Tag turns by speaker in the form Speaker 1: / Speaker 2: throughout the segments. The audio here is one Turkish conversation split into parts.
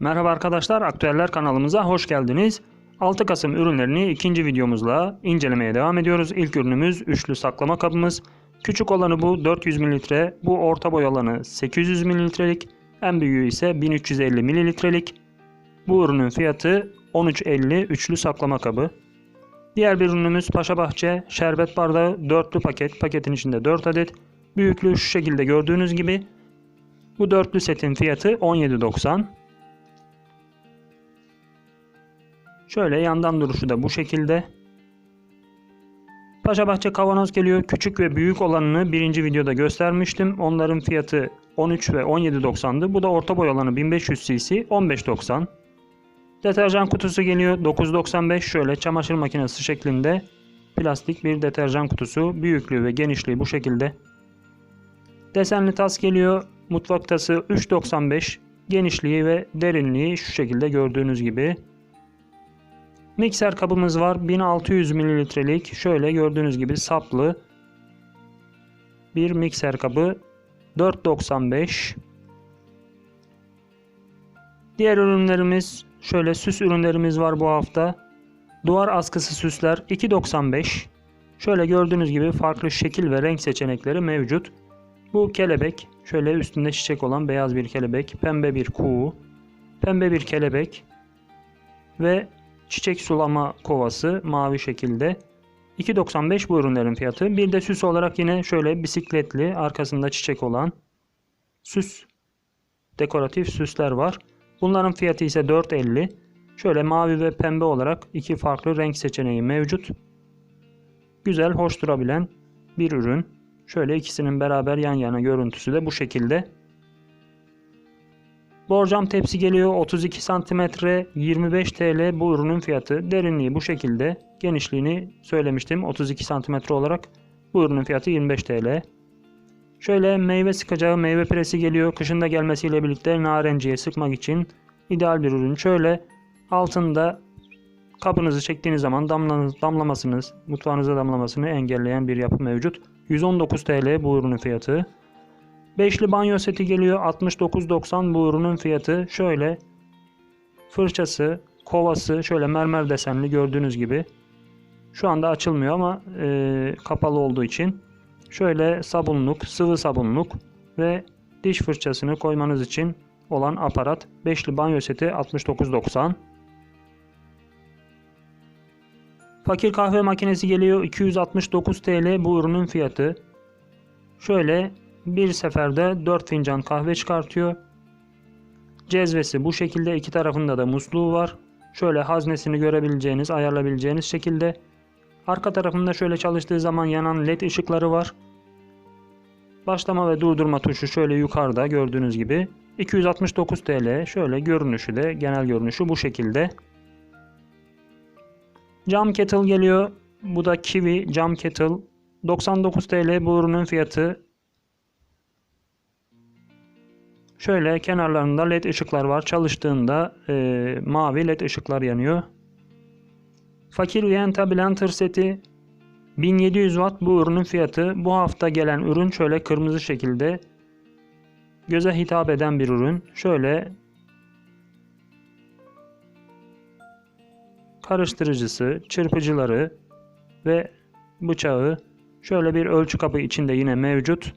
Speaker 1: Merhaba arkadaşlar, Aktüeller kanalımıza hoş geldiniz. 6 Kasım ürünlerini ikinci videomuzla incelemeye devam ediyoruz. İlk ürünümüz üçlü saklama kabımız. Küçük olanı bu 400 ml, bu orta boy olanı 800 mililitrelik, en büyüğü ise 1350 mililitrelik. Bu ürünün fiyatı 13.50 üçlü saklama kabı. Diğer bir ürünümüz Paşabahçe şerbet bardağı dörtlü paket. Paketin içinde 4 adet. Büyüklüğü şu şekilde gördüğünüz gibi. Bu dörtlü setin fiyatı 17.90. Şöyle yandan duruşu da bu şekilde. Paşabahçe kavanoz geliyor. Küçük ve büyük olanını birinci videoda göstermiştim. Onların fiyatı 13 ve 17.90'dı. Bu da orta boy olanı 1500 cc 15.90. Deterjan kutusu geliyor. 9.95 şöyle çamaşır makinesi şeklinde plastik bir deterjan kutusu. Büyüklüğü ve genişliği bu şekilde. Desenli tas geliyor. Mutfak tası 3.95. Genişliği ve derinliği şu şekilde gördüğünüz gibi. Mikser kabımız var. 1600 mililitrelik. Şöyle gördüğünüz gibi saplı bir mikser kabı. 4.95. Diğer ürünlerimiz şöyle süs ürünlerimiz var bu hafta. Duvar askısı süsler 2.95. Şöyle gördüğünüz gibi farklı şekil ve renk seçenekleri mevcut. Bu kelebek şöyle üstünde çiçek olan beyaz bir kelebek, pembe bir kuğu, pembe bir kelebek ve çiçek sulama kovası mavi şekilde. 2.95 bu ürünlerin fiyatı. Bir de süs olarak yine şöyle bisikletli arkasında çiçek olan süs dekoratif süsler var. Bunların fiyatı ise 4.50. Şöyle mavi ve pembe olarak iki farklı renk seçeneği mevcut. Güzel, hoş durabilen bir ürün. Şöyle ikisinin beraber yan yana görüntüsü de bu şekilde. Borcam tepsi geliyor 32 cm 25 TL bu ürünün fiyatı. Derinliği bu şekilde. Genişliğini söylemiştim 32 cm olarak. Bu ürünün fiyatı 25 TL. Şöyle meyve sıkacağı meyve presi geliyor. Kışında gelmesiyle birlikte narenciye sıkmak için ideal bir ürün. Şöyle altında kabınızı çektiğiniz zaman damlanız, damlamasınız, mutfağınıza damlamasını engelleyen bir yapı mevcut. 119 TL bu ürünün fiyatı. Beşli banyo seti geliyor. 69.90 bu ürünün fiyatı. Şöyle fırçası, kovası şöyle mermer desenli gördüğünüz gibi. Şu anda açılmıyor ama e, kapalı olduğu için. Şöyle sabunluk, sıvı sabunluk ve diş fırçasını koymanız için olan aparat. Beşli banyo seti 69.90. Fakir kahve makinesi geliyor. 269 TL bu ürünün fiyatı. Şöyle bir seferde 4 fincan kahve çıkartıyor. Cezvesi bu şekilde iki tarafında da musluğu var. Şöyle haznesini görebileceğiniz, ayarlayabileceğiniz şekilde. Arka tarafında şöyle çalıştığı zaman yanan led ışıkları var. Başlama ve durdurma tuşu şöyle yukarıda gördüğünüz gibi. 269 TL. Şöyle görünüşü de genel görünüşü bu şekilde. Cam kettle geliyor. Bu da kiwi cam kettle. 99 TL bu ürünün fiyatı. Şöyle kenarlarında led ışıklar var. Çalıştığında e, mavi led ışıklar yanıyor. Fakir Venta Blender seti 1700 watt bu ürünün fiyatı. Bu hafta gelen ürün şöyle kırmızı şekilde göze hitap eden bir ürün. Şöyle karıştırıcısı, çırpıcıları ve bıçağı şöyle bir ölçü kabı içinde yine mevcut.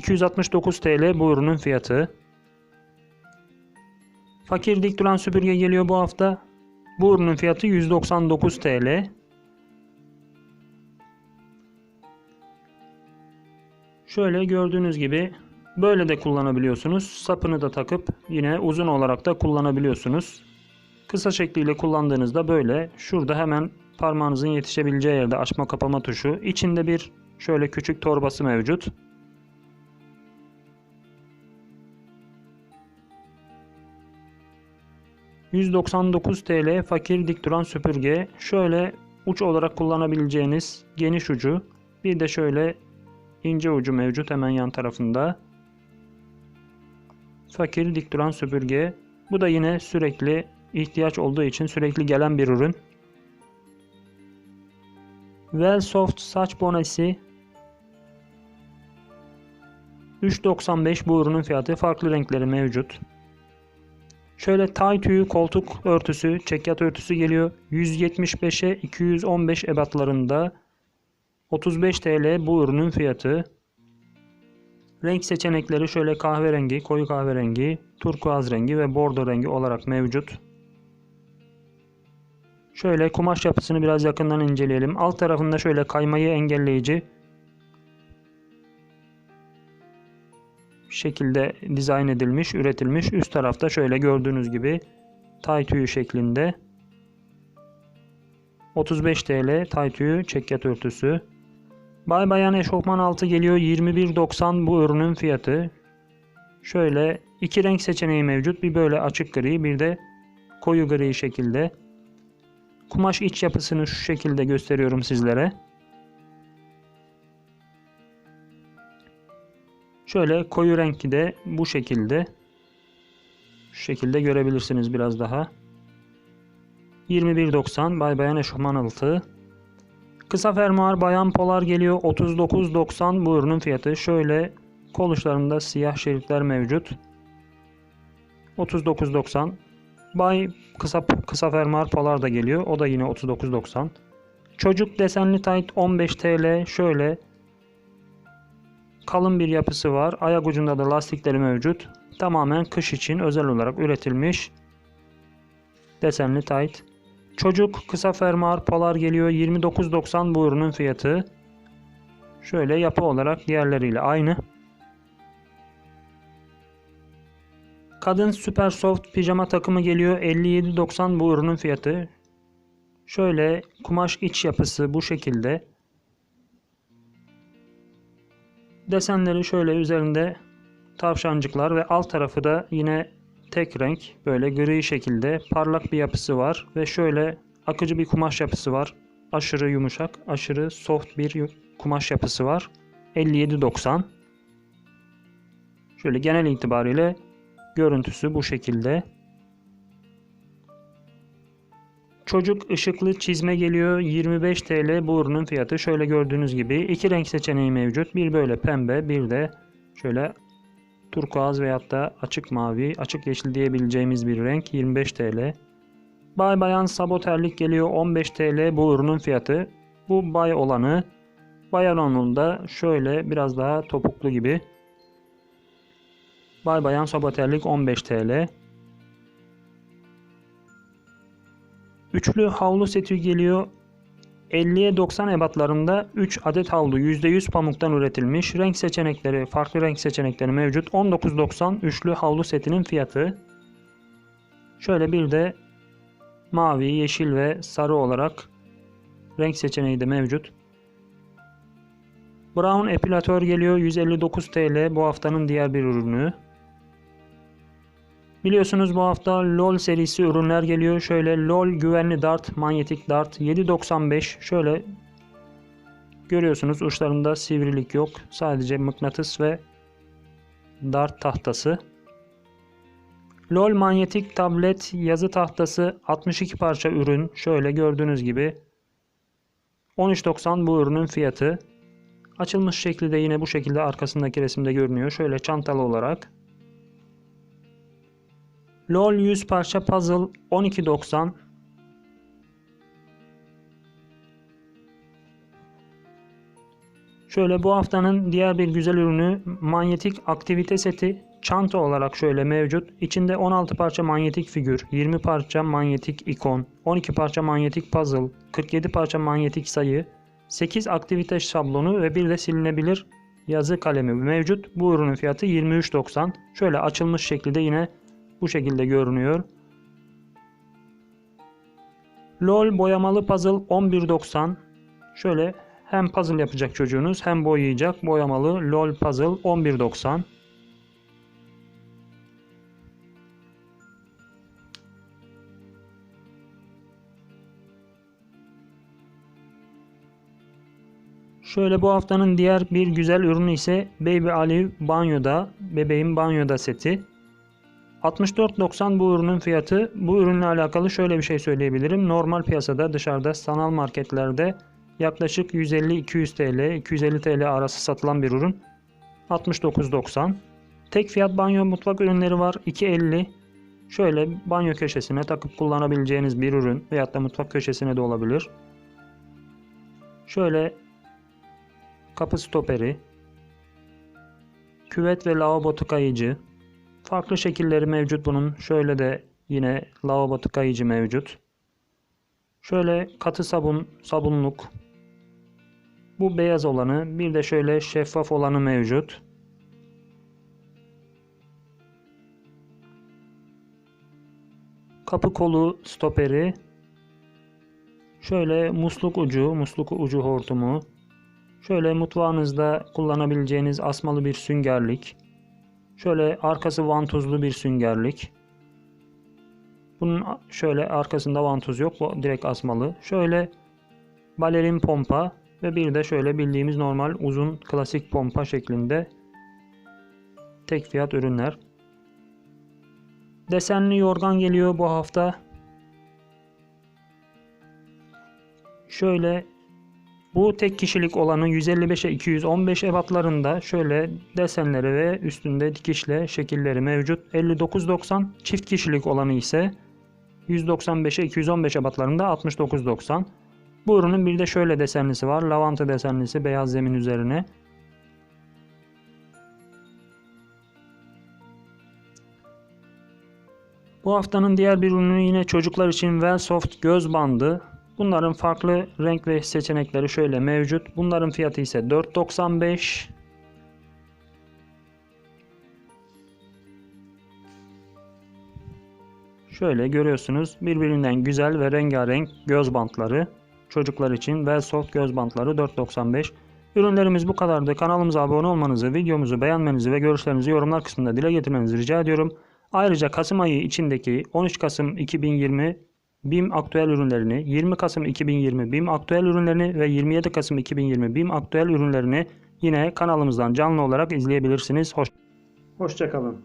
Speaker 1: 269 TL bu ürünün fiyatı. Fakir dik duran süpürge geliyor bu hafta. Bu ürünün fiyatı 199 TL. Şöyle gördüğünüz gibi böyle de kullanabiliyorsunuz. Sapını da takıp yine uzun olarak da kullanabiliyorsunuz. Kısa şekliyle kullandığınızda böyle şurada hemen parmağınızın yetişebileceği yerde açma kapama tuşu. İçinde bir şöyle küçük torbası mevcut. ...199 TL fakir dik duran süpürge. Şöyle uç olarak kullanabileceğiniz geniş ucu. Bir de şöyle ince ucu mevcut hemen yan tarafında. Fakir dik duran süpürge. Bu da yine sürekli ihtiyaç olduğu için sürekli gelen bir ürün. Well Soft saç bonesi 3.95 bu ürünün fiyatı. Farklı renkleri mevcut. Şöyle tay tüyü koltuk örtüsü, çekyat örtüsü geliyor. 175'e 215 ebatlarında. 35 TL bu ürünün fiyatı. Renk seçenekleri şöyle kahverengi, koyu kahverengi, turkuaz rengi ve bordo rengi olarak mevcut. Şöyle kumaş yapısını biraz yakından inceleyelim. Alt tarafında şöyle kaymayı engelleyici şekilde dizayn edilmiş, üretilmiş. Üst tarafta şöyle gördüğünüz gibi tay tüyü şeklinde. 35 TL tay tüyü çekyat örtüsü. Bay bayan eşofman altı geliyor 21.90 bu ürünün fiyatı. Şöyle iki renk seçeneği mevcut. Bir böyle açık gri bir de koyu gri şekilde. Kumaş iç yapısını şu şekilde gösteriyorum sizlere. Şöyle koyu renki de bu şekilde. Şu şekilde görebilirsiniz biraz daha. 21.90 Bay Bayan eşofman altı. Kısa fermuar bayan polar geliyor 39.90 bu ürünün fiyatı. Şöyle kol uçlarında siyah şeritler mevcut. 39.90 Bay kısa kısa fermuar polar da geliyor. O da yine 39.90. Çocuk desenli tayt 15 TL. Şöyle kalın bir yapısı var. Ayak ucunda da lastikleri mevcut. Tamamen kış için özel olarak üretilmiş desenli tayt. Çocuk kısa fermuar polar geliyor 29.90 bu ürünün fiyatı. Şöyle yapı olarak diğerleriyle aynı. Kadın süper soft pijama takımı geliyor 57.90 bu ürünün fiyatı. Şöyle kumaş iç yapısı bu şekilde. Desenleri şöyle üzerinde tavşancıklar ve alt tarafı da yine tek renk böyle gri şekilde parlak bir yapısı var ve şöyle akıcı bir kumaş yapısı var. Aşırı yumuşak, aşırı soft bir kumaş yapısı var. 57.90. Şöyle genel itibariyle görüntüsü bu şekilde. Çocuk ışıklı çizme geliyor 25 TL bu ürünün fiyatı. Şöyle gördüğünüz gibi iki renk seçeneği mevcut. Bir böyle pembe bir de şöyle turkuaz veyahut da açık mavi, açık yeşil diyebileceğimiz bir renk 25 TL. Bay bayan saboterlik geliyor 15 TL bu ürünün fiyatı. Bu bay olanı. Bayan da şöyle biraz daha topuklu gibi. Bay bayan saboterlik 15 TL. Üçlü havlu seti geliyor. 50'ye 90 ebatlarında 3 adet havlu %100 pamuktan üretilmiş. Renk seçenekleri, farklı renk seçenekleri mevcut. 19.90 üçlü havlu setinin fiyatı. Şöyle bir de mavi, yeşil ve sarı olarak renk seçeneği de mevcut. Brown epilatör geliyor 159 TL bu haftanın diğer bir ürünü. Biliyorsunuz bu hafta LOL serisi ürünler geliyor. Şöyle LOL güvenli dart, manyetik dart 7.95. Şöyle görüyorsunuz uçlarında sivrilik yok. Sadece mıknatıs ve dart tahtası. LOL manyetik tablet yazı tahtası 62 parça ürün. Şöyle gördüğünüz gibi 13.90 bu ürünün fiyatı. Açılmış şekli de yine bu şekilde arkasındaki resimde görünüyor. Şöyle çantalı olarak. LOL 100 parça puzzle 12.90 Şöyle bu haftanın diğer bir güzel ürünü manyetik aktivite seti çanta olarak şöyle mevcut. İçinde 16 parça manyetik figür, 20 parça manyetik ikon, 12 parça manyetik puzzle, 47 parça manyetik sayı, 8 aktivite şablonu ve bir de silinebilir yazı kalemi mevcut. Bu ürünün fiyatı 23.90. Şöyle açılmış şekilde yine bu şekilde görünüyor. LOL boyamalı puzzle 11.90. Şöyle hem puzzle yapacak çocuğunuz hem boyayacak boyamalı LOL puzzle 11.90. Şöyle bu haftanın diğer bir güzel ürünü ise Baby Alive banyoda, bebeğin banyoda seti. 64.90 bu ürünün fiyatı. Bu ürünle alakalı şöyle bir şey söyleyebilirim. Normal piyasada dışarıda sanal marketlerde yaklaşık 150-200 TL, 250 TL arası satılan bir ürün. 69.90. Tek fiyat banyo mutfak ürünleri var. 2.50. Şöyle banyo köşesine takıp kullanabileceğiniz bir ürün veyahut da mutfak köşesine de olabilir. Şöyle kapı stoperi, küvet ve lavabo tıkayıcı. Farklı şekilleri mevcut bunun. Şöyle de yine lavabo tıkayıcı mevcut. Şöyle katı sabun, sabunluk. Bu beyaz olanı, bir de şöyle şeffaf olanı mevcut. Kapı kolu stoperi. Şöyle musluk ucu, musluk ucu hortumu. Şöyle mutfağınızda kullanabileceğiniz asmalı bir süngerlik. Şöyle arkası vantuzlu bir süngerlik. Bunun şöyle arkasında vantuz yok. Bu direkt asmalı. Şöyle balerin pompa ve bir de şöyle bildiğimiz normal uzun klasik pompa şeklinde tek fiyat ürünler. Desenli yorgan geliyor bu hafta. Şöyle bu tek kişilik olanı 155'e 215 ebatlarında şöyle desenleri ve üstünde dikişle şekilleri mevcut. 59.90 çift kişilik olanı ise 195'e 215 ebatlarında 69.90. Bu ürünün bir de şöyle desenlisi var. Lavanta desenlisi beyaz zemin üzerine. Bu haftanın diğer bir ürünü yine çocuklar için Wellsoft göz bandı. Bunların farklı renk ve seçenekleri şöyle mevcut. Bunların fiyatı ise 4.95. Şöyle görüyorsunuz birbirinden güzel ve rengarenk göz bantları. Çocuklar için Wellsoft göz bantları 4.95. Ürünlerimiz bu kadardı. Kanalımıza abone olmanızı, videomuzu beğenmenizi ve görüşlerinizi yorumlar kısmında dile getirmenizi rica ediyorum. Ayrıca Kasım ayı içindeki 13 Kasım 2020 BİM aktüel ürünlerini, 20 Kasım 2020 BİM aktüel ürünlerini ve 27 Kasım 2020 BİM aktüel ürünlerini yine kanalımızdan canlı olarak izleyebilirsiniz. Hoş Hoşçakalın.